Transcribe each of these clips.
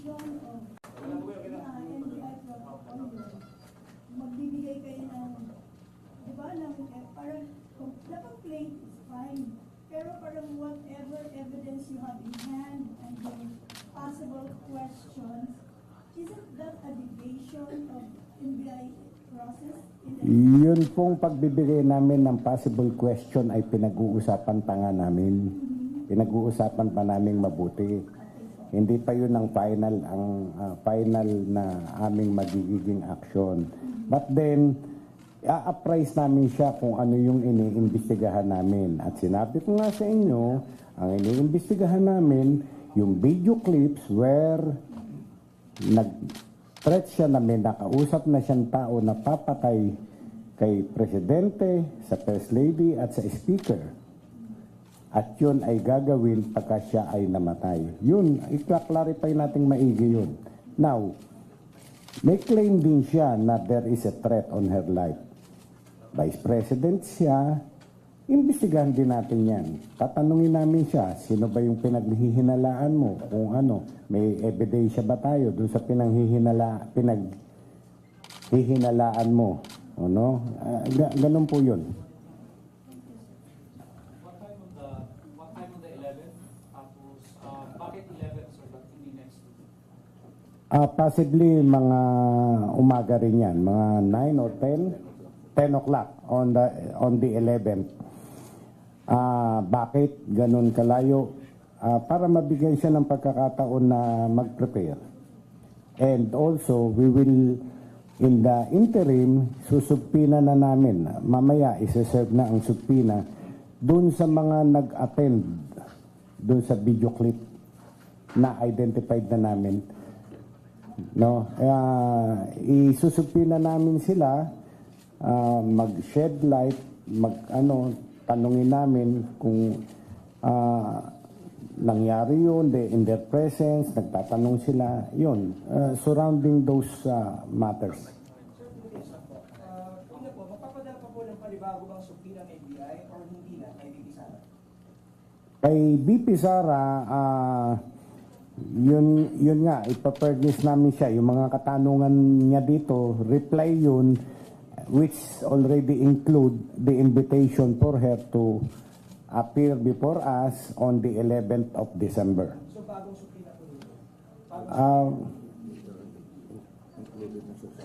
acquisition of NBI portfolio, magbibigay kayo ng, di ba, ng, eh, parang, the complaint is fine, pero parang whatever evidence you have in hand and the possible questions, isn't that a deviation of NBI process? Yun pong pagbibigay namin ng possible question ay pinag-uusapan pa nga namin. Pinag-uusapan pa namin mabuti. Hindi pa yun ang final ang ah, final na aming magiging action. But then i-appraise namin siya kung ano yung iniimbestigahan namin. At sinabi ko nga sa inyo, ang iniimbestigahan namin yung video clips where nag-threat siya na may nakausap na siyang tao na papatay kay Presidente, sa First Lady at sa Speaker. At yun ay gagawin pagka siya ay namatay. Yun, i-clarify natin maigi yun. Now, may claim din siya na there is a threat on her life. Vice President siya, imbestigahan din natin yan. Tatanungin namin siya, sino ba yung pinaghihinalaan mo? Kung ano, may ebidensya ba tayo dun sa pinanghihinala, pinaghihinalaan mo? Ano? Ga- ganun po yun. Ah, possibly mga umaga rin yan, mga 9 or 10, 10 o'clock on the on the 11th. Ah, bakit ganun kalayo? Ah, para mabigyan siya ng pagkakataon na mag-prepare. And also, we will in the interim, susupina na namin. Mamaya, isa-serve na ang supina dun sa mga nag-attend dun sa video clip na identified na namin no? Uh, isusupina namin sila ah, mag-shed light mag ano tanungin namin kung ah, nangyari yun they, in their presence nagtatanong sila yun ah, surrounding those matters. Uh, na kay BP Sara ah, yun yun nga ipapernis namin siya yung mga katanungan niya dito reply yun which already include the invitation for her to appear before us on the 11th of December. So bagong subpoena po nito. Ah,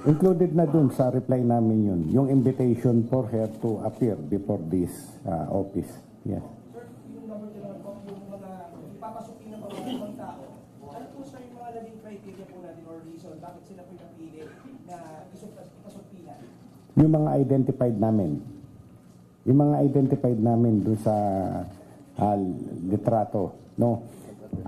included na dun sa reply namin yun, yung invitation for her to appear before this ah, office. Yes. Sir, yung number two naman po, yung mga ipapasubpoena pa mga ibang tao, ano po sir yung mga naging criteria po natin or reason bakit sila po yung napili na ipasubpoena? Yung mga identified namin. Yung mga identified namin doon sa ah, litrato, no?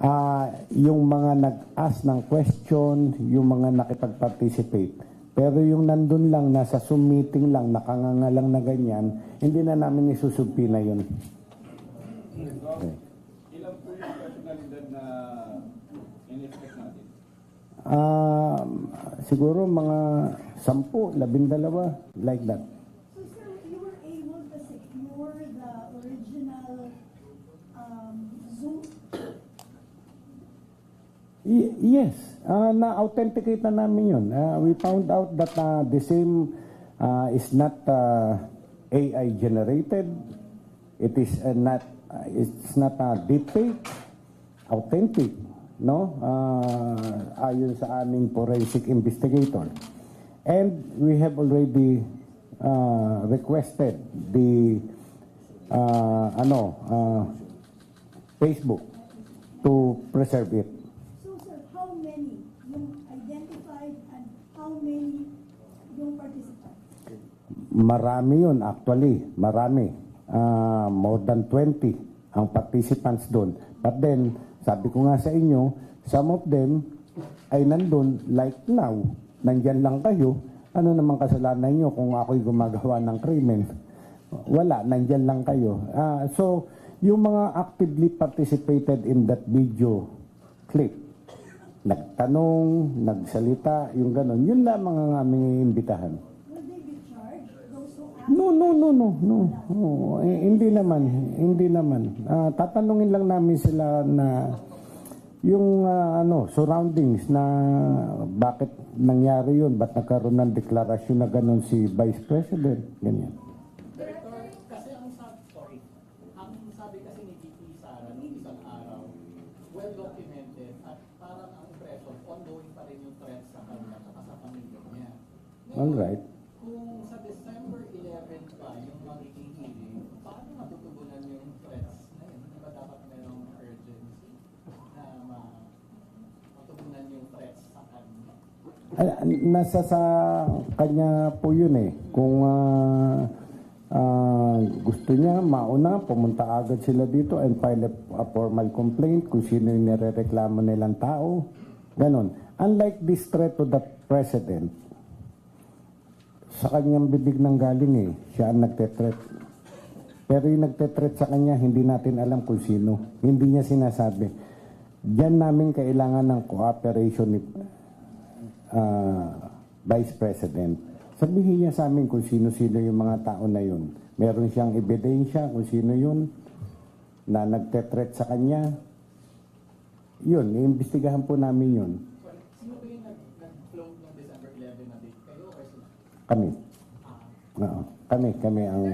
Ah, yung mga nag-ask ng question, yung mga nakipag-participate. Pero yung nandun lang, nasa Zoom meeting lang, nakanganga lang na ganyan, hindi na namin isusubpina yun. Okay. Ilan po yung personalidad na in-expect natin? Ah, siguro mga sampu, labindalawa, like that. So sir, you were able to secure the original um, Zoom Y- yes, Ah, na-authenticate na namin yun. Ah, we found out that ah, the same ah, is not ah, AI generated. It is ah, not ah, it's not a deepfake, authentic, no? Ah, ayon sa aming forensic investigator. And we have already ah, requested the ah, ano ah, Facebook to preserve it. So sir, how many yung identified and how many yung participants? Marami yun actually, marami. Ah, more than 20 ang participants doon. But then, sabi ko nga sa inyo, some of them ay nandun like now, nandyan lang kayo. Ano naman kasalanan nyo kung ako'y gumagawa ng krimen? Wala, nandyan lang kayo. Ah, so, yung mga actively participated in that video clip, nagtanong, nagsalita, yung ganon, yun lamang ang aming imbitahan. Will they be charged? Those who ask? No, no, no, no, no. Oh, eh, hindi naman, hindi naman. Ah, tatanungin lang namin sila na yung ah, ano, surroundings na bakit nangyari yun, ba't nagkaroon ng deklarasyon na ganun si Vice President, ganyan. Director, kasi ang sabi, ang sabi kasi ni VP Sara nung araw, well documented at parang ang impression, ongoing pa rin yung threat sa kanya at sa pamilya niya. Alright. Kung sa December 11 pa yung magiging hearing, paano matutugunan yung threats na yun? Hindi ba dapat merong urgency na ma- matugunan yung threats sa kanya? Ah, nasa sa kanya po yun eh. Kung ah, ah, gusto niya, mauna, pumunta agad sila dito and file a, a formal complaint kung sino yung nirereklamo nilang tao. Ganon. Unlike this threat to the President, sa kanyang bibig nang galing eh. Siya ang nagtetret. Pero yung nagtetret sa kanya, hindi natin alam kung sino. Hindi niya sinasabi. Diyan namin kailangan ng cooperation ni ah, Vice President. Sabihin niya sa amin kung sino-sino yung mga tao na yun. Meron siyang ebidensya kung sino yun na nagtetret sa kanya. Yun, iimbestigahan po namin yun. Sino ba ng December 11 na date? Kayo or? Kami. Oo. Kami, kami ang...